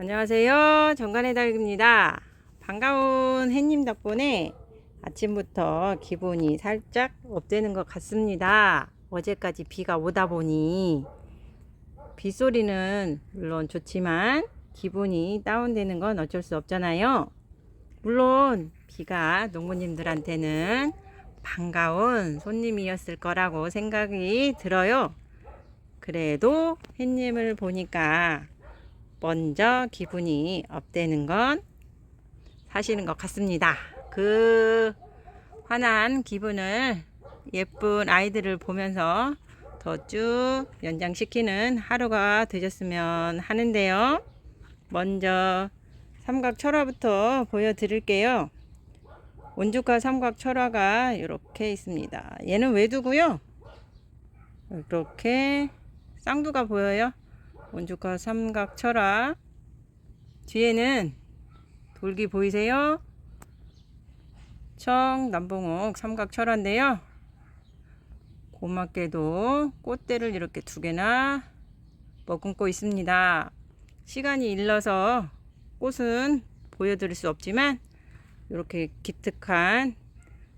안녕하세요. 정관의 달입니다. 반가운 햇님 덕분에 아침부터 기분이 살짝 업되는 것 같습니다. 어제까지 비가 오다 보니 빗소리는 물론 좋지만 기분이 다운되는 건 어쩔 수 없잖아요. 물론 비가 농부님들한테는 반가운 손님이었을 거라고 생각이 들어요. 그래도 햇님을 보니까 먼저 기분이 업되는 건 사실인 것 같습니다. 그 환한 기분을 예쁜 아이들을 보면서 더 쭉 연장시키는 하루가 되셨으면 하는데요. 먼저 삼각 철화부터 보여드릴게요. 원주가 삼각 철화가 이렇게 있습니다. 얘는 외두고요. 이렇게 쌍두가 보여요. 원주가 삼각 철화 뒤에는 돌기 보이세요? 청 남봉옥 삼각 철화인데요. 고맙게도 꽃대를 이렇게 두 개나 머금고 있습니다. 시간이 일러서 꽃은 보여드릴 수 없지만 이렇게 기특한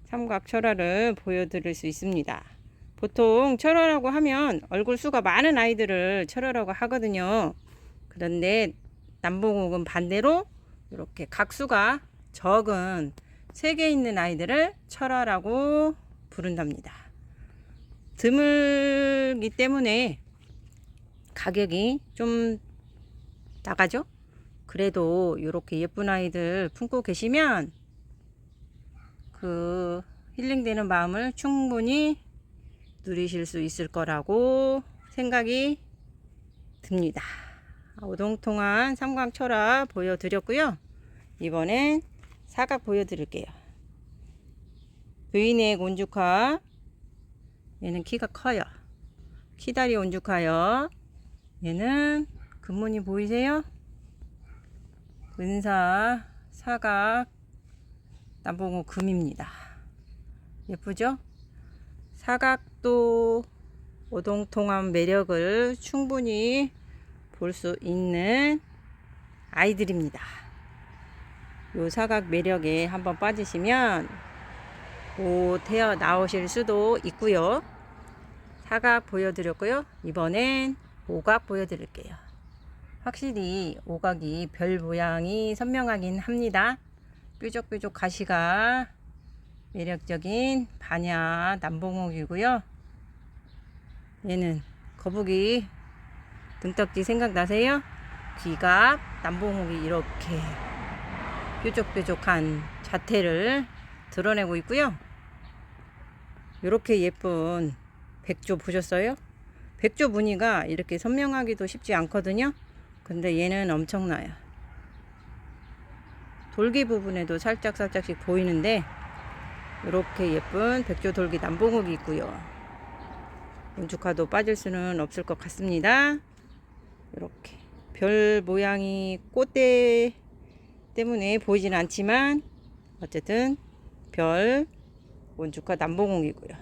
삼각 철화를 보여드릴 수 있습니다. 보통 철화라고 하면 얼굴 수가 많은 아이들을 철화라고 하거든요. 그런데 남봉옥은 반대로 이렇게 각수가 적은 세 개 있는 아이들을 철화라고 부른답니다. 드물기 때문에 가격이 좀 나가죠? 그래도 이렇게 예쁜 아이들 품고 계시면 그 힐링되는 마음을 충분히 누리실 수 있을 거라고 생각이 듭니다. 오동통한 삼광철화 보여드렸고요. 이번엔 사각 보여드릴게요. 부인의 온죽화 얘는 키가 커요. 키다리 온죽하여 얘는 근무늬 보이세요? 은사 사각 남봉호 금입니다. 예쁘죠? 사각도 오동통한 매력을 충분히 볼 수 있는 아이들입니다. 요 사각 매력에 한번 빠지시면 오 태어 나오실 수도 있고요. 사각 보여드렸고요. 이번엔 오각 보여드릴게요. 확실히 오각이 별 모양이 선명하긴 합니다. 뾰족뾰족 가시가 매력적인 반야 남봉옥이고요. 얘는 거북이 등딱지 생각나세요? 귀가 남봉옥이 이렇게 뾰족뾰족한 자태를 드러내고 있고요. 이렇게 예쁜 백조 보셨어요? 백조 무늬가 이렇게 선명하기도 쉽지 않거든요. 근데 얘는 엄청나요. 돌기 부분에도 살짝 살짝씩 보이는데 이렇게 예쁜 백조 돌기 남봉옥이 있고요. 운축화도 빠질 수는 없을 것 같습니다. 이렇게 별 모양이 꽃대 때문에 보이지는 않지만 어쨌든 별 원주카 남봉옥이고요.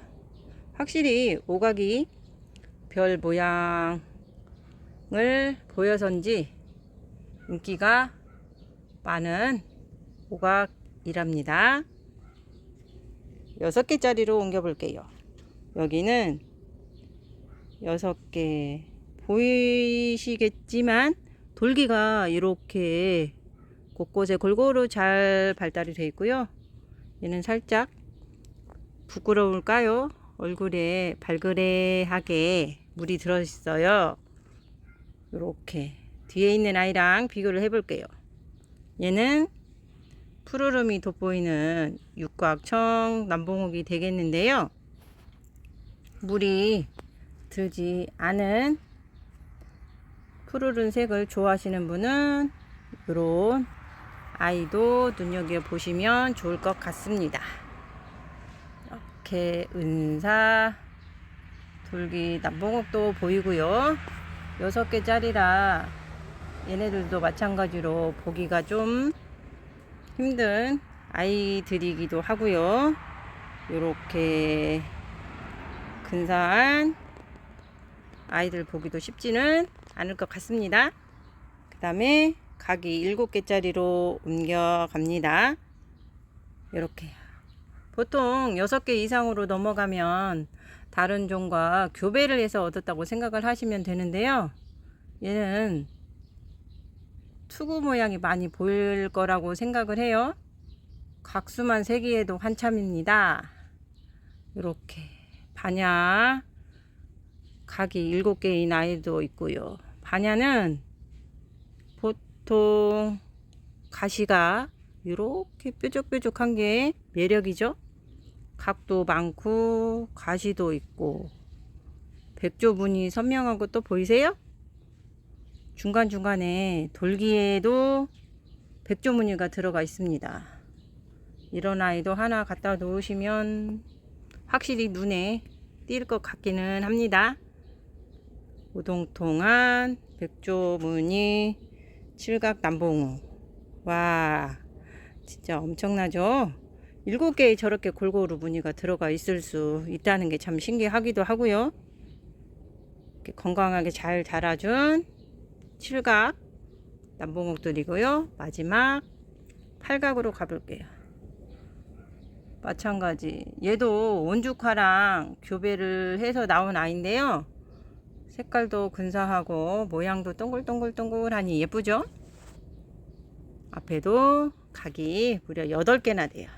확실히 오각이 별 모양을 보여서인지 인기가 많은 오각이랍니다. 여섯 개짜리로 옮겨 볼게요. 여기는 여섯 개 보이시겠지만 돌기가 이렇게 곳곳에 골고루 잘 발달이 되어 있고요. 얘는 살짝 부끄러울까요? 얼굴에 발그레하게 물이 들어 있어요. 이렇게 뒤에 있는 아이랑 비교를 해 볼게요. 얘는 푸르름이 돋보이는 육각청 남봉옥이 되겠는데요. 물이 들지 않은 푸르른 색을 좋아하시는 분은 이런 아이도 눈여겨 보시면 좋을 것 같습니다. 이렇게 은사 돌기 남봉옥도 보이고요. 여섯 개짜리라 얘네들도 마찬가지로 보기가 좀 힘든 아이들이기도 하고요. 이렇게 근사한 아이들 보기도 쉽지는 않을 것 같습니다. 그 다음에 각이 7개짜리로 옮겨갑니다. 이렇게. 보통 6개 이상으로 넘어가면 다른 종과 교배를 해서 얻었다고 생각을 하시면 되는데요. 얘는 투구 모양이 많이 보일 거라고 생각을 해요. 각수만 세기에도 한참입니다. 이렇게 반야 각이 일곱 개인 아이도 있고요. 반야는 보통 가시가 이렇게 뾰족뾰족한 게 매력이죠. 각도 많고 가시도 있고 백조분이 선명한 것도 보이세요? 중간중간에 돌기에도 백조무늬가 들어가 있습니다. 이런 아이도 하나 갖다 놓으시면 확실히 눈에 띌 것 같기는 합니다. 오동통한 백조무늬 칠각 남봉우. 와, 진짜 엄청나죠? 일곱 개의 저렇게 골고루 무늬가 들어가 있을 수 있다는 게 참 신기하기도 하고요. 건강하게 잘 자라준 칠각 남봉옥들이고요. 마지막 팔각으로 가볼게요. 마찬가지. 얘도 원죽화랑 교배를 해서 나온 아이인데요. 색깔도 근사하고 모양도 동글동글동글하니 예쁘죠? 앞에도 각이 무려 8개나 돼요.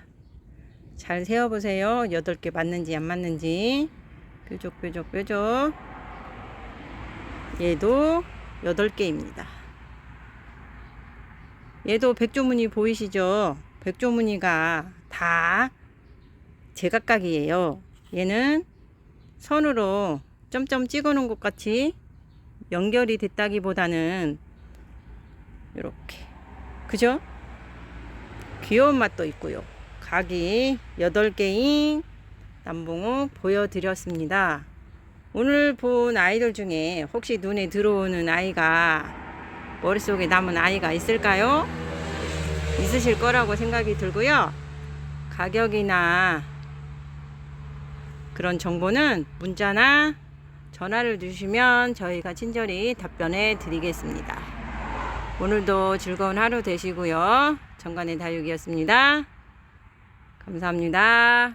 잘 세어보세요. 8개 맞는지 안 맞는지. 뾰족뾰족뾰족. 얘도 8개입니다. 얘도 백조무늬 보이시죠? 백조무늬가 다 제각각이에요. 얘는 선으로 점점 찍어 놓은 것 같이 연결이 됐다기보다는 이렇게 그죠? 귀여운 맛도 있고요. 각이 8개인 남봉을 보여드렸습니다. 오늘 본 아이들 중에 혹시 눈에 들어오는 아이가 머릿속에 남은 아이가 있을까요? 있으실 거라고 생각이 들고요. 가격이나 그런 정보는 문자나 전화를 주시면 저희가 친절히 답변해 드리겠습니다. 오늘도 즐거운 하루 되시고요. 정관의 다육이었습니다. 감사합니다.